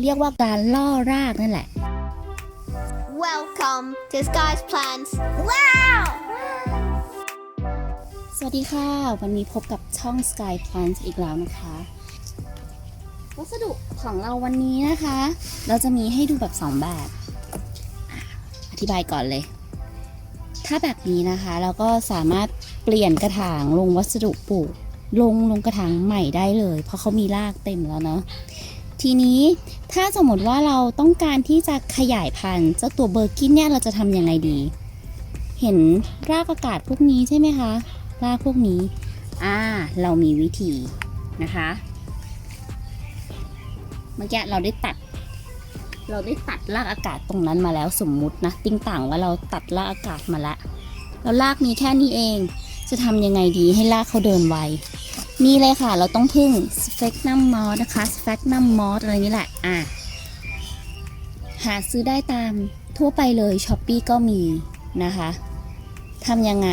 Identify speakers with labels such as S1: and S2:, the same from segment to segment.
S1: เรียกว่าการล่อรากนั่นแหละ
S2: Welcome to Sky's Plants. Wow!
S1: สวัสดีค่ะ วันนี้พบกับช่อง Sky Plants อีกแล้วนะคะ วัสดุของเราวันนี้นะคะ เราจะมีให้ดูแบบ 2 แบบอะอธิบายก่อนเลย ถ้าแบบนี้นะคะ เราก็สามารถเปลี่ยนกระถางลงวัสดุปลูกลงลงกระถางใหม่ได้เลย เพราะเขามีรากเต็มแล้วเนาะ ทีนี้ถ้าสมมติว่าเราต้องการที่จะขยายพันธุ์เจ้าตัวเบอร์กินเนี่ยเราจะทำยังไงดี เห็นรากอากาศพวกนี้ใช่ไหมคะ รากพวกนี้ อ่า เรามีวิธีนะคะ เมื่อกี้เราได้ตัด เราได้ตัดรากอากาศตรงนั้นมาแล้วสมมุตินะ ติ้งต่างว่าเราตัดรากอากาศมาแล้วแล้วรากมีแค่นี้เอง จะทำยังไงดีให้รากเขาเดินไว นี่เลยค่ะ เราต้องพึ่งสเฟกนัมมอสนะคะสเฟกนัมมอสอะไรนี่แหละ อะ หาซื้อได้ตามทั่วไปเลยช้อปปีก็มีนะคะทำยังไง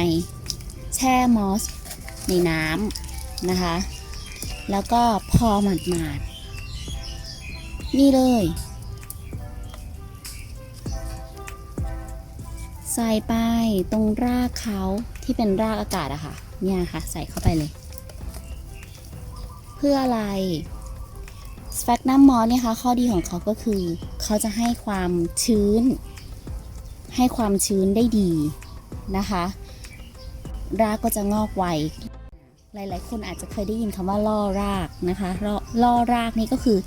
S1: แช่มอสในน้ำนะคะ แล้วก็พอหมาดๆนี่เลยใส่ไปตรงรากเขาที่เป็นรากอากาศอะค่ะ เนี่ยค่ะ ใส่เข้าไปเลย พื่ออะไรสแฟกนัมมอสเนี่ยคะข้อดีของเขาก็คือ เขาจะให้ความชื้น ให้ความชื้นได้ดีนะคะรากก็จะงอกไว หลายๆ คนอาจจะเคยได้ยินคำว่าล่อรากนะคะล่อล่อรากนี่ก็คือ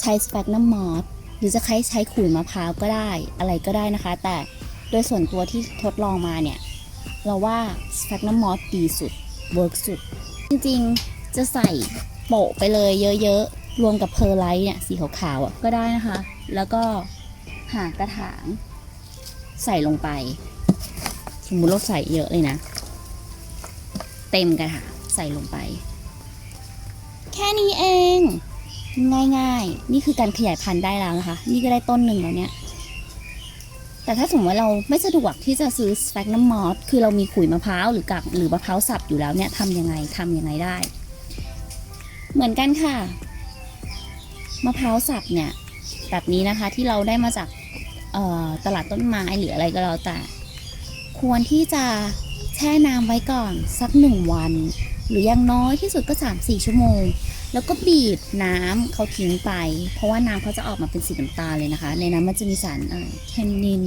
S1: ใช้สแฟกนัมมอสหรือจะใช้ใช้ขุยมะพร้าวก็ได้อะไรก็ได้นะคะ แต่โดยส่วนตัวที่ทดลองมาเนี่ย เราว่าสแฟกนัมมอสดีสุดเวิร์กสุด จริงๆจะใส่ โปะไปเลยเยอะๆ รวมกับเพอร์ไลท์เนี่ยสีขาวๆอะก็ได้นะคะ แล้วก็หากระถางใส่ลงไป สมมุติเราใส่เยอะเลยนะ เต็มกระถางใส่ลงไป แค่นี้เอง ง่ายๆ นี่คือการขยายพันธุ์ได้แล้วนะคะ นี่ก็ได้ต้นหนึ่งแล้วเนี่ยแต่ถ้าสมมติว่าเราไม่สะดวกที่จะซื้อสแฟกนัมมอสคือเรามีขุยมะพร้าวหรือกากหรือมะพร้าวสับอยู่แล้วเนี่ยทำยังไงทำยังไงได้ เหมือนกันค่ะ มะพร้าวสับเนี่ย แบบนี้นะคะที่เราได้มาจากตลาดต้นไม้หรืออะไรก็แล้วแต่ ควรที่จะแช่น้ำไว้ก่อนสักหนึ่งวัน หรืออยังน้อยที่สุดก็ 3-4 ชั่วโมง แล้วก็บีบน้ำเขาทิ้งไป เพราะว่าน้ำเขาจะออกมาเป็นสีน้ำตาลเลยนะคะ ในนั้นมันจะมีสารอะไรเทนนิน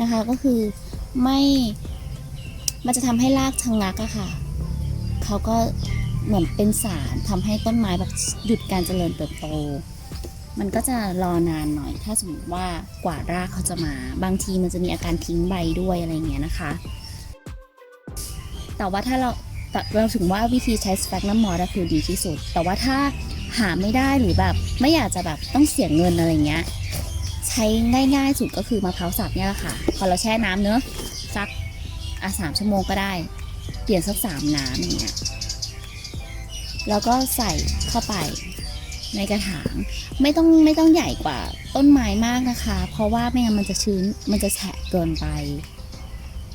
S1: นะคะก็คือไม่มันจะทำให้รากชะงักอะค่ะเขาก็ เหมือนเป็นสารทำให้ต้นไม้แบบหยุดการเจริญเติบโต มันก็จะรอนานหน่อย ถ้าสมมติว่ากว่ารากเขาจะมา บางทีมันจะมีอาการทิ้งใบด้วยอะไรเงี้ยนะคะ แต่ว่าถ้าเราเราถึงว่าวิธีใช้สแฟกน้ำมอสคือดีที่สุด แต่ว่าถ้าหาไม่ได้หรือแบบไม่อยากจะแบบต้องเสียเงินอะไรเงี้ยใช้ง่ายๆสุดก็คือมะพร้าวสับเนี่ยแหละค่ะ พอเราแช่น้ำเนอะสักอะสามชั่วโมงก็ได้ เปลี่ยนสักสามน้ำอย่างเงี้ย แล้วก็ใส่เข้าไปในกระถางไม่ต้องไม่ต้องใหญ่กว่าต้นไม้มากนะคะ เพราะว่าไม่งั้นมันจะชื้นมันจะแฉะเกินไป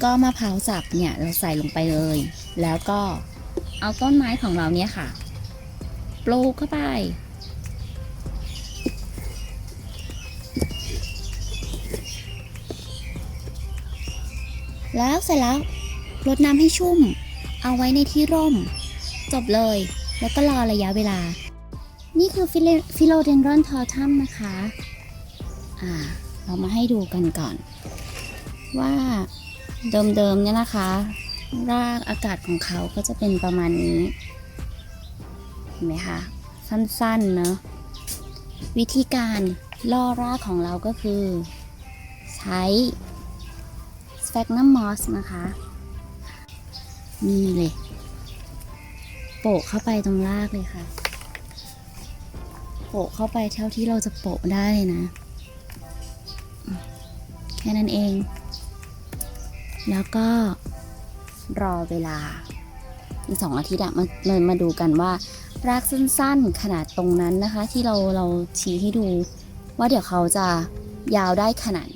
S1: ก็มะพร้าวสับเนี่ยเราใส่ลงไปเลย แล้วก็เอาต้นไม้ของเราเนี่ยค่ะปลูกเข้าไป แล้วเสร็จแล้วรดน้ำให้ชุ่ม เอาไว้ในที่ร่ม จบเลย แล้วก็รอระยะเวลา นี่คือฟิโลเดนรอนทอทัมนะคะ อ่า เรามาให้ดูกันก่อน ว่าเดิมๆเนี่ยนะคะ รากอากาศของเขาก็จะเป็นประมาณนี้ เห็นไหมคะ สั้นๆ เนอะวิธีการล่อรากของเราก็คือ ใช้ส p ฟกนัมมอสนะคะ นี่เลย โปะเข้าไปตรงรากเลยค่ะ โปะเข้าไปเท่าที่เราจะโปะได้เลยนะ แค่นั้นเอง แล้วก็รอเวลา อีกสองอาทิตย์อะมามามาดูกันว่ารากสั้นๆ ขนาดตรงนั้นนะคะ ที่เราเราชี้ให้ดู ว่าเดี๋ยวเขาจะยาวได้ขนาด